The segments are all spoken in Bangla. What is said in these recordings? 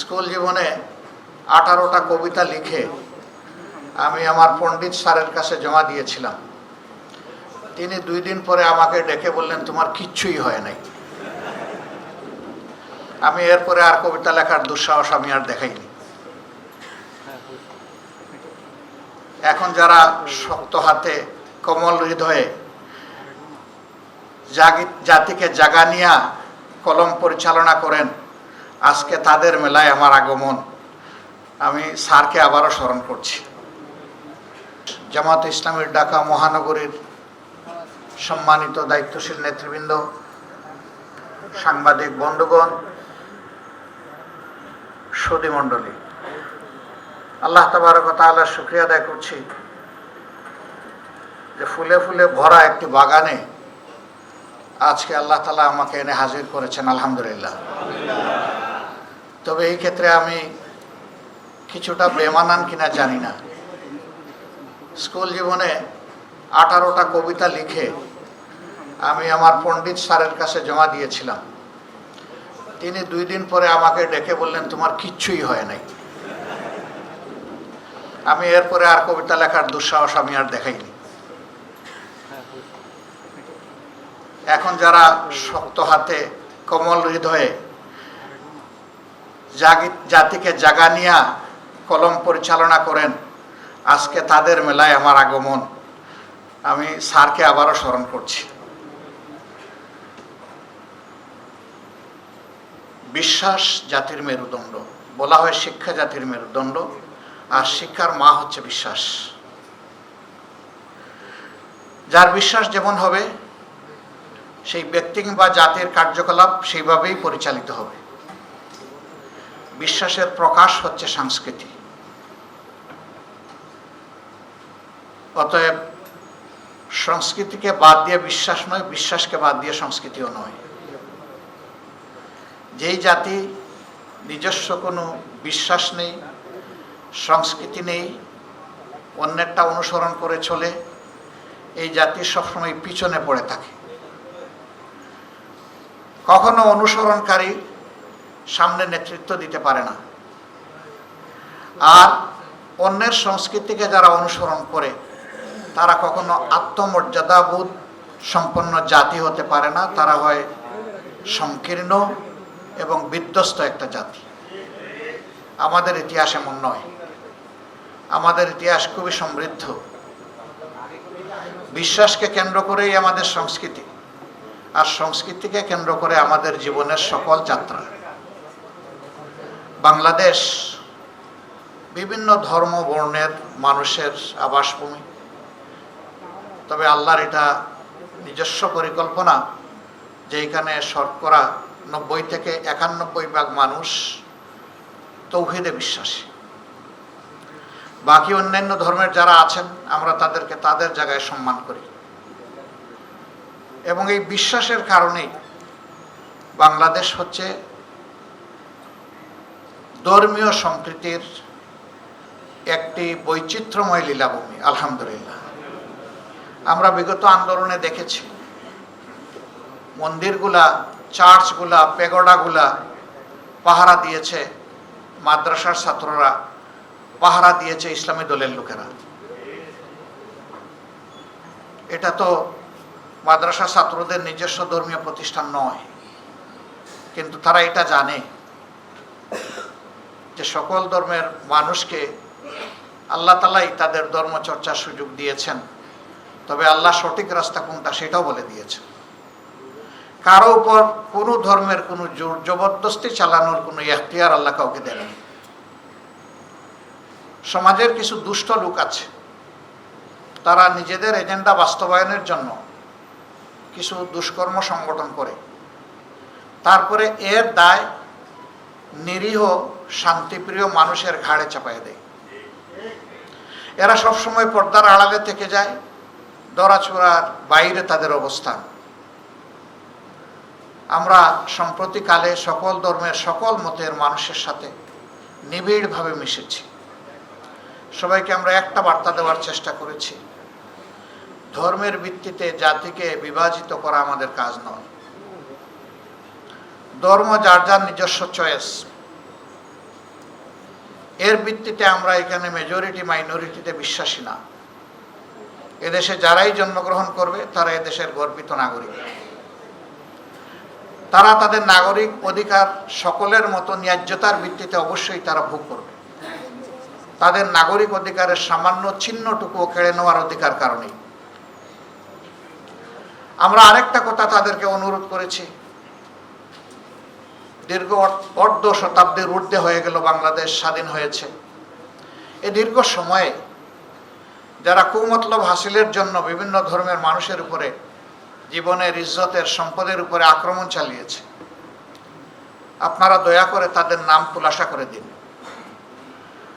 স্কুল জীবনে আঠারোটা কবিতা লিখে আমি আমার পণ্ডিত স্যারের কাছে জমা দিয়েছিলাম। তিনি দুই দিন পরে আমাকে ডেকে বললেন, তোমার কিচ্ছুই হয় নাই। আমি এরপরে আর কবিতা লেখার দুঃসাহস আমি আর দেখাইনি। এখন যারা শক্ত হাতে, কমল হৃদয়ে জাতিকে জাগানিয়া কলম পরিচালনা করেন আজকে তাদের মেলায় আমার আগমন। আমি স্যারকে আবারও স্মরণ করছি। জামাত ইসলামের ঢাকা মহানগরীর সম্মানিত দায়িত্বশীল নেতৃবৃন্দ, সাংবাদিক বন্ধুগণ সুদী মণ্ডলী, আল্লাহ তাবারক তাআলার শুক্রিয়া আদায় করছি যে ফুলে ফুলে ভরা একটি বাগানে আজকে আল্লাহ তালা আমাকে এনে হাজির করেছেন, আলহামদুলিল্লাহ। তবে এই ক্ষেত্রে আমি কিছুটা বেমানান কিনা জানি না। স্কুল জীবনে আঠারোটা কবিতা লিখে আমি আমার পণ্ডিত স্যারের কাছে জমা দিয়েছিলাম। তিনি দুই দিন পরে আমাকে ডেকে বললেন, তোমার কিচ্ছুই হয় নাই। আমি এরপরে আর কবিতা লেখার দুঃসাহস আমি আর দেখাইনি। এখন যারা শক্ত হাতে, কমল হৃদয়ে জাগি- জাতিকে জাগানিয়া কলম পরিচালনা করেন। আজকে তাদের মেলায় আমার আগমন। আমি স্যারকে আবারও স্মরণ করছি। বিশ্বাস জাতির মেরুদণ্ড। বলা হয় শিক্ষা জাতির মেরুদণ্ড। আর শিক্ষার মা হচ্ছে বিশ্বাস। যার বিশ্বাস যেমন হবে, সেই ব্যক্তি কিংবা জাতির কার্যকলাপ সেইভাবেই পরিচালিত হবে। বিশ্বাসের প্রকাশ হচ্ছে সংস্কৃতি অতএব সংস্কৃতিকে বাদ দিয়ে বিশ্বাস নয়, বিশ্বাসকে বাদ দিয়ে সংস্কৃতিও নয়। যেই জাতি নিজস্ব কোনো বিশ্বাস নেই, সংস্কৃতি নেই, অন্যেরটা অনুসরণ করে চলে, এই জাতি সবসময় পিছনে পড়ে থাকে। কখনো অনুসরণকারী সামনে নেতৃত্ব দিতে পারে না। আর অন্যের সংস্কৃতিকে যারা অনুসরণ করে, তারা কখনো আত্মমর্যাদাবোধ সম্পন্ন জাতি হতে পারে না। তারা হয় সংকীর্ণ এবং বিধ্বস্ত একটা জাতি। আমাদের ইতিহাস এমন নয়। আমাদের ইতিহাস খুবই সমৃদ্ধ। বিশ্বাসকে কেন্দ্র করেই আমাদের সংস্কৃতি। আর সংস্কৃতিকে কেন্দ্র করে আমাদের জীবনের সকল যাত্রা। বাংলাদেশ বিভিন্ন ধর্ম বর্ণের মানুষের আবাসভূমি। তবে আল্লাহর এটা নিজস্ব পরিকল্পনা যে এখানে শতকরা নব্বই থেকে একানব্বই ভাগ মানুষ তৌহিদে বিশ্বাসী। বাকি অন্যান্য ধর্মের যারা আছেন, আমরা তাদেরকে তাদের জায়গায় সম্মান করি। এবং এই বিশ্বাসের কারণেই বাংলাদেশ হচ্ছে ধর্মীয় সম্প্রীতির একটি বৈচিত্র্যময় লীলাভূমি, আলহামদুলিল্লাহ। আমরা বিগত আন্দোলনে দেখেছি, মন্দিরগুলা, চার্চগুলা, পেগোডাগুলা পাহারা দিয়েছে মাদ্রাসার ছাত্ররা, পাহারা দিয়েছে ইসলামী দলের লোকেরা। এটা তো মাদ্রাসা ছাত্রদের নিজস্ব ধর্মীয় প্রতিষ্ঠান নয়, কিন্তু তারা এটা জানে। যে সকল ধর্মের মানুষকে আল্লাহ তালাই তাদের ধর্মচর্চার সুযোগ দিয়েছেন। তবে আল্লাহ সঠিক রাস্তা কোনটা সেটাও বলে দিয়েছেন। কারও উপর কোনো ধর্মের কোনো জোর জবরদস্তি চালানোর কোনো এখতিয়ার আল্লাহ কাউকে দেননি সমাজের কিছু দুষ্ট লোক আছে। তারা নিজেদের এজেন্ডা বাস্তবায়নের জন্য কিছু দুষ্কর্ম সংগঠন করে। তারপরে এর দায় নিরীহ শান্তিপ্রিয় মানুষের ঘাড়ে চাপাই দেয়। এরা সবসময় পর্দার আড়ালে থেকে যায়, দরাচোড়ার বাইরে তাদের অবস্থান। আমরা সম্প্রতিকালে সকল ধর্মের সকল মতের মানুষের সাথে নিবিড়ভাবে মিশেছি। সবাইকে আমরা একটা বার্তা দেওয়ার চেষ্টা করেছি। ধর্মের ভিত্তিতে জাতিকে বিভাজিত করা আমাদের কাজ নয়। ধর্ম যার যার নিজস্ব চয়েস এর ভিত্তিতে আমরা এখানে মেজরিটি মাইনরিটিতে বিশ্বাসী না। এদেশে যারাই জন্মগ্রহণ করবে, তারা এদেশের গর্বিত নাগরিক। তারা তাদের নাগরিক অধিকার সকলের মতো ন্যায্যতার ভিত্তিতে অবশ্যই তারা ভোগ করবে। তাদের নাগরিক অধিকারের সামান্য চিহ্নটুকুও কেড়ে নেওয়ার অধিকার কারণেই আমরা আরেকটা কথা তাদেরকে অনুরোধ করেছি। দীর্ঘ অর্ধ শতাব্দীর ঊর্ধ্বে হয়ে গেল বাংলাদেশ স্বাধীন হয়েছে। এই দীর্ঘ সময়ে যারা কুমতলব হাসিলের জন্য বিভিন্ন ধর্মের মানুষের উপরে, জীবনের ইজ্জতের সম্পদের উপরে আক্রমণ চালিয়েছে, আপনারা দয়া করে তাদের নাম খুলাসা করে দিন।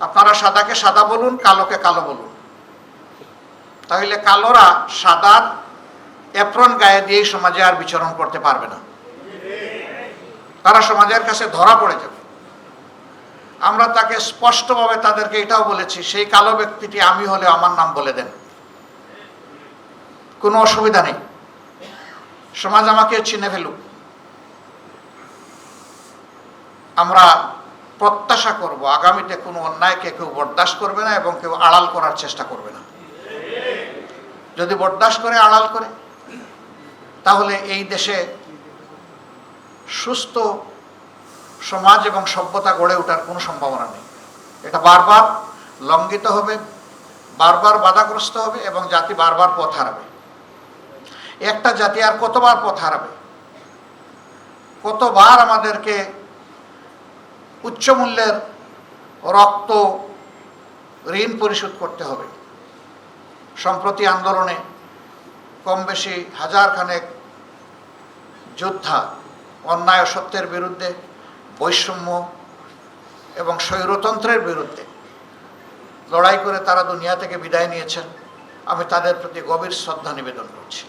আপনারা সাদাকে সাদা বলুন, কালোকে কালো বলুন। তাহলে কালোরা সাদার অ্যাপ্রন গায়ে দিয়েই সমাজে আর বিচরণ করতে পারবে না। তারা সমাজের কাছে ধরা পড়ে যাবে। আমরা তাকে স্পষ্টভাবে তাদেরকে এটাও বলেছি, সেই কালো ব্যক্তিটি আমি হলে আমার নাম বলে দেন। কোনো অসুবিধা নেই। সমাজ আমাকে চিনে ফেলুক। আমরা প্রত্যাশা করব, আগামীতে কোনো অন্যায়কে কেউ বরদাস্ত করবে না এবং কেউ আড়াল করার চেষ্টা করবে না। যদি বরদাস্ত করে, আড়াল করে, তাহলে এই দেশে সুস্থ সমাজ এবং সভ্যতা গড়ে ওঠার কোনো সম্ভাবনা নেই। এটা বারবার লঙ্ঘিত হবে, বারবার বাধাগ্রস্ত হবে এবং জাতি বারবার পথ হারাবে। একটা জাতি আর কতবার পথ হারাবে? কতবার আমাদেরকে উচ্চ মূল্যের রক্ত, ঋণ পরিশোধ করতে হবে? সম্প্রতি আন্দোলনে কম বেশি হাজার খানেক যোদ্ধা অন্যায় সত্যের বিরুদ্ধে, বৈষম্য এবং স্বৈরতন্ত্রের বিরুদ্ধে লড়াই করে তারা দুনিয়া থেকে বিদায় নিয়েছেন। আমি তাদের প্রতি গভীর শ্রদ্ধা নিবেদন করছি।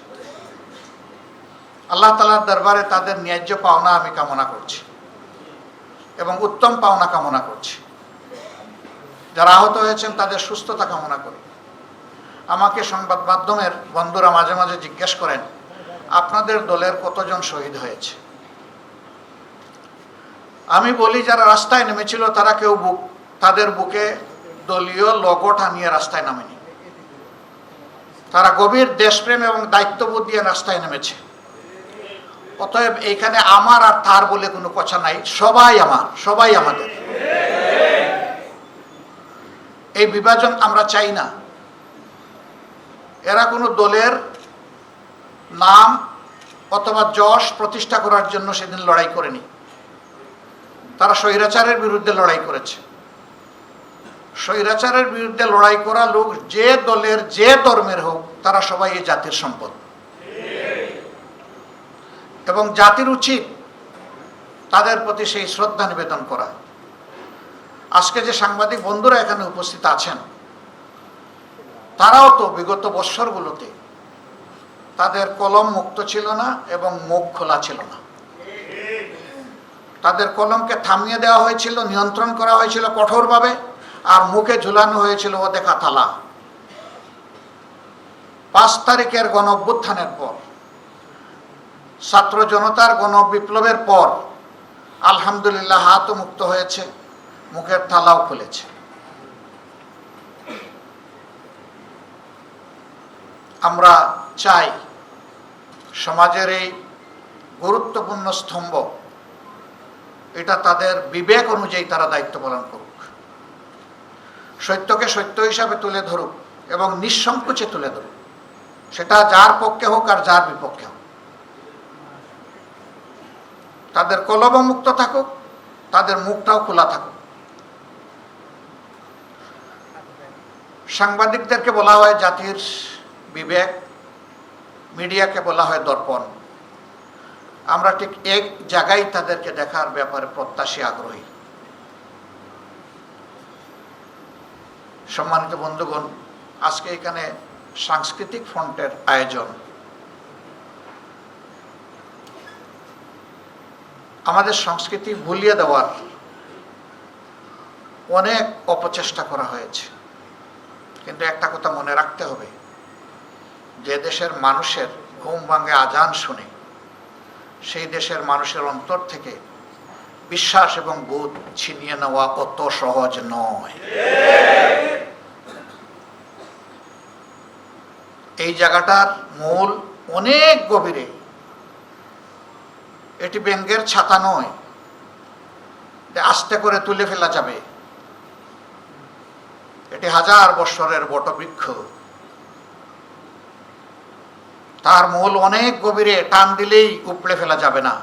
আল্লাহ তালার দরবারে তাদের ন্যায্য পাওনা আমি কামনা করছি এবং উত্তম পাওনা কামনা করছি। যারা আহত হয়েছেন, তাদের সুস্থতা কামনা করি। আমাকে সংবাদ মাধ্যমের বন্ধুরা মাঝে মাঝে জিজ্ঞেস করেন, আপনাদের দলের কতজন শহীদ হয়েছে? আমি বলি, যারা রাস্তায় নেমেছিল, তারা কেউ বুক, তাদের বুকে দলীয় লগো টানিয়ে রাস্তায় নামেনি। তারা গভীর দেশপ্রেম এবং দায়িত্ববোধ দিয়ে রাস্তায় নেমেছে। অতএব এইখানে আমার আর তার বলে কোনো কথা নাই। সবাই আমার, সবাই আমাদের। এই বিভাজন আমরা চাই না। এরা কোনো দলের নাম অথবা যশ প্রতিষ্ঠা করার জন্য সেদিন লড়াই করেনি। তারা স্বৈরাচারের বিরুদ্ধে লড়াই করেছে। স্বৈরাচারের বিরুদ্ধে লড়াই করা লোক যে দলের, যে ধর্মের হোক, তারা সবাই এই জাতির সম্পদ। এবং জাতির উচিত তাদের প্রতি সেই শ্রদ্ধা নিবেদন করা। আজকে যে সাংবাদিক বন্ধুরা এখানে উপস্থিত আছেন, তারাও তো বিগত বৎসরগুলোতে তাদের কলম মুক্ত ছিল না এবং মুখ খোলা ছিল না। তাদের কলমকে থামিয়ে দেওয়া হয়েছিল, নিয়ন্ত্রণ করা হয়েছিল কঠোরভাবে, আর মুখে ঝুলানো হয়েছিল, ও দেখা থালা পাঁচ তারিখের গণ অভ্যুত্থানের পর, ছাত্র জনতার গণ বিপ্লবের পর, আলহামদুলিল্লাহ হাতও মুক্ত হয়েছে, মুখের থালাও খুলেছে। আমরা চাই সমাজের এই গুরুত্বপূর্ণ স্তম্ভ এটা তাদের বিবেক অনুযায়ী তারা দায়িত্ব পালন করুক। সত্যকে সত্য হিসাবে তুলে ধরুক এবং নিঃসংকোচে তুলে ধরুক। সেটা যার পক্ষে হোক আর যার বিপক্ষে হোক। তাদের কলম মুক্ত থাকুক, তাদের মুখটাও খোলা থাকুক। সাংবাদিকদেরকে বলা হয় জাতির বিবেক, মিডিয়াকে বলা হয় দর্পণ। আমরা ঠিক এক জায়গায় তাদেরকে দেখার ব্যাপারে প্রত্যাশী আগ্রহী। সম্মানিত বন্ধুগণ, আজকে এখানে সাংস্কৃতিক ফ্রন্টের আয়োজন। আমাদের সংস্কৃতি ভুলিয়ে দেওয়ার অনেক অপচেষ্টা করা হয়েছে। কিন্তু একটা কথা মনে রাখতে হবে, যে দেশের মানুষের ঘুম ভাঙে আজান শুনে সেই দেশের মানুষের অন্তর থেকে বিশ্বাস এবং বোধ ছিনিয়ে নেওয়া অত সহজ নয়। এই জায়গাটার মূল অনেক গভীরে। এটি ব্যঙ্গের ছাতা নয় আস্তে করে তুলে ফেলা যাবে। এটি হাজার বৎসরের বটবৃক্ষ। তার মূল অনেক গভীরে, টান দিলেই উপড়ে ফেলা যাবে না।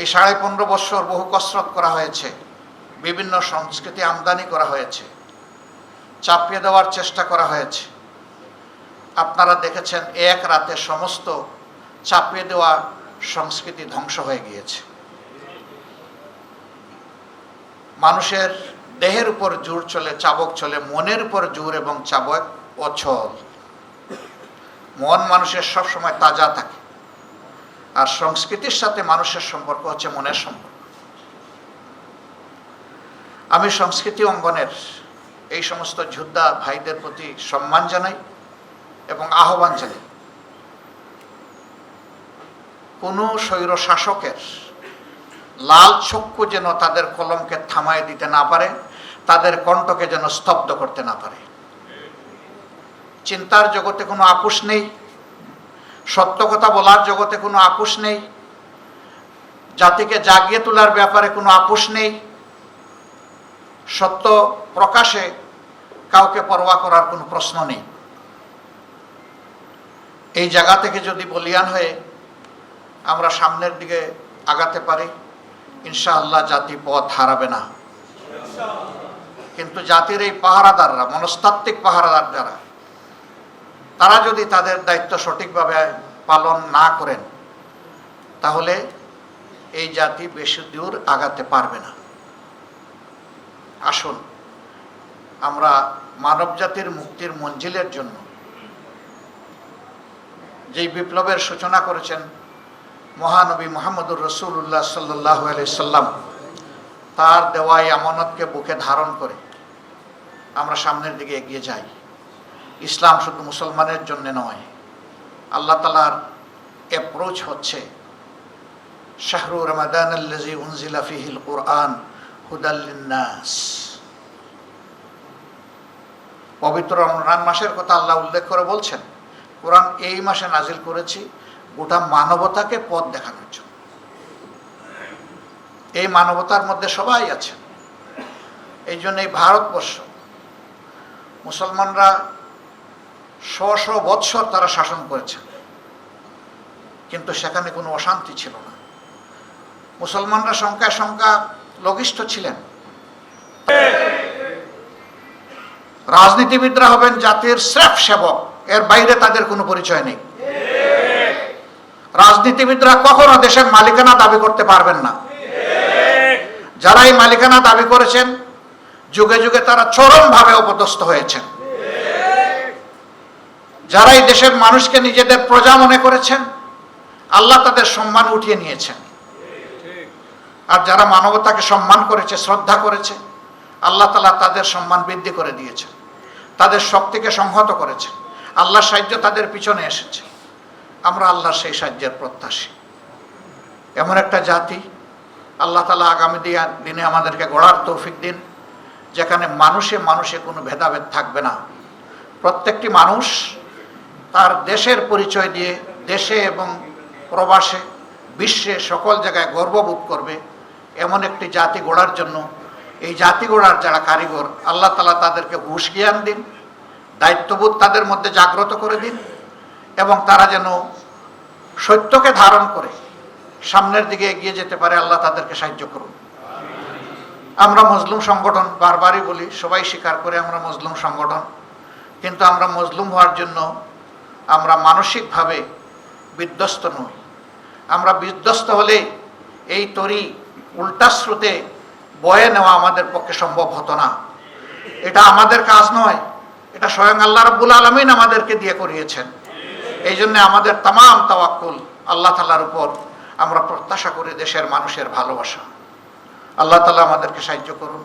এই সাড়ে পনেরো বৎসর বহু কসরত করা হয়েছে, বিভিন্ন সংস্কৃতি আমদানি করা হয়েছে, চাপিয়ে দেওয়ার চেষ্টা করা হয়েছে। আপনারা দেখেছেন, এক রাতে সমস্ত চাপিয়ে দেওয়া সংস্কৃতি ধ্বংস হয়ে গিয়েছে। মানুষের দেহের উপর জোর চলে, চাবক চলে, মনের উপর জোর এবং চাবক অচল মন মানুষের সব সময় তাজা থাকে। আর সংস্কৃতির সাথে মানুষের সম্পর্ক হচ্ছে মনের সম্পর্ক। আমি সংস্কৃতি অঙ্গনের এই সমস্ত যোদ্ধা ভাইদের প্রতি সম্মান জানাই এবং আহ্বান জানাই। কোনো স্বৈর শাসকের লাল চক্ষু যেন তাদের কলমকে থামায় দিতে না পারে, তাদের কণ্ঠকে যেন স্তব্ধ করতে না পারে। চিন্তার জগতে কোনো আপোষ নেই। সত্য কথা বলার জগতে কোনো আপোষ নেই। জাতিকে জাগিয়ে তোলার ব্যাপারে কোনো আপোষ নেই। সত্য প্রকাশে কাউকে পরোয়া করার কোনো প্রশ্ন নেই। এই জায়গা থেকে যদি বলিয়ান হয়ে আমরা সামনের দিকে আগাতে পারি, ইনশাআল্লাহ জাতি পথ হারাবে না। কিন্তু জাতির এই পাহারাদাররা, মনস্তাত্ত্বিক পাহারাদার যারা তারা যদি তাদের দায়িত্ব সঠিকভাবে পালন না করেন, তাহলে এই জাতি বেশি দূর আগাতে পারবে না। আসুন, আমরা মানব জাতির মুক্তির মঞ্জিলের জন্য যেই বিপ্লবের সূচনা করেছেন মহানবী মোহাম্মদুর রসুল্লাহ সাল্লাহ সাল্লাম, তার দেওয়াই আমানতকে বুকে ধারণ করে আমরা সামনের দিকে এগিয়ে যাই। ইসলাম শুধু মুসলমানের জন্য নয়, আল্লাহ তালার অ্যাপ্রোচ হচ্ছে, শাহরু রমাদান আল্লাজি উনজিলা ফিহিল কোরআন হুদাল্লিন্নাস পবিত্র রমজান মাসের কথা আল্লাহ উল্লেখ করে বলছেন, কোরআন এই মাসে নাজিল করেছি গোটা মানবতাকে পথ দেখানোর জন্য। এই মানবতার মধ্যে সবাই আছে। এই জন্য এই ভারতবর্ষ, মুসলমানরা শ বৎসর তারা শাসন করেছেন। কিন্তু সেখানে কোনো অশান্তি ছিল না। মুসলমানরা সংখ্যায় সংখ্যা লঘিষ্ঠ ছিলেন। রাজনীতিবিদরা হবেন জাতির স্রেফ সেবক, এর বাইরে তাদের কোনো পরিচয় নেই। রাজনীতিবিদরা কখনো দেশের মালিকানা দাবি করতে পারবেন না। যারা এই মালিকানা দাবি করেছেন, যুগে যুগে তারা চরমভাবে অপদস্থ হয়েছেন। যারা এই দেশের মানুষকে নিজেদের প্রজা মনে করেছেন, আল্লাহ তাদের সম্মান উঠিয়ে নিয়েছেন। আর যারা মানবতাকে সম্মান করেছে, শ্রদ্ধা করেছে, আল্লাহ তালা তাদের সম্মান বৃদ্ধি করে দিয়েছেন। তাদের শক্তিকে সংহত করেছেন। আল্লাহর সাহায্য তাদের পিছনে এসেছে। আমরা আল্লাহর সেই সাহায্যের প্রত্যাশী। এমন একটা জাতি, আল্লাহ তালা আগামী দিনে আমাদেরকে গড়ার তৌফিক দিন, যেখানে মানুষে মানুষে কোনো ভেদাভেদ থাকবে না। প্রত্যেকটি মানুষ তার দেশের পরিচয় দিয়ে দেশে এবং প্রবাসে বিশ্বে সকল জায়গায় গর্ববোধ করবে এমন একটি জাতি গড়ার জন্য। এই জাতি গড়ার যারা কারিগর, আল্লাহ তালা তাদেরকে ঘুষ জ্ঞান দিন, দায়িত্ববোধ তাদের মধ্যে জাগ্রত করে দিন এবং তারা যেন সত্যকে ধারণ করে, সামনের দিকে এগিয়ে যেতে পারে, আল্লাহ তাদেরকে সাহায্য করুন। আমরা মজলুম সংগঠন বারবারই বলি, সবাই স্বীকার করে আমরা মজলুম সংগঠন, কিন্তু আমরা মজলুম হওয়ার জন্য আমরা মানসিকভাবে বিধ্বস্ত নই। আমরা বিধ্বস্ত হলে এই তরি উল্টা স্রোতে বয়ে নেওয়া আমাদের পক্ষে সম্ভব হতো না। এটা আমাদের কাজ নয়, এটা স্বয়ং আল্লাহ রাব্বুল আলমিন আমাদেরকে দিয়ে করিয়েছেন। এই জন্য আমাদের তাম তাওয়াক্কুল আল্লাহ তালার উপর আমরা প্রত্যাশা করি দেশের মানুষের ভালোবাসা। আল্লাহ তালা আমাদেরকে সাহায্য করুন।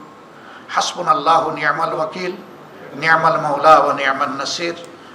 হাসবুন আল্লাহ নিয়ামাল ওয়াকিল, নিয়ামাল মৌলা ও নিয়ামাল নাসির।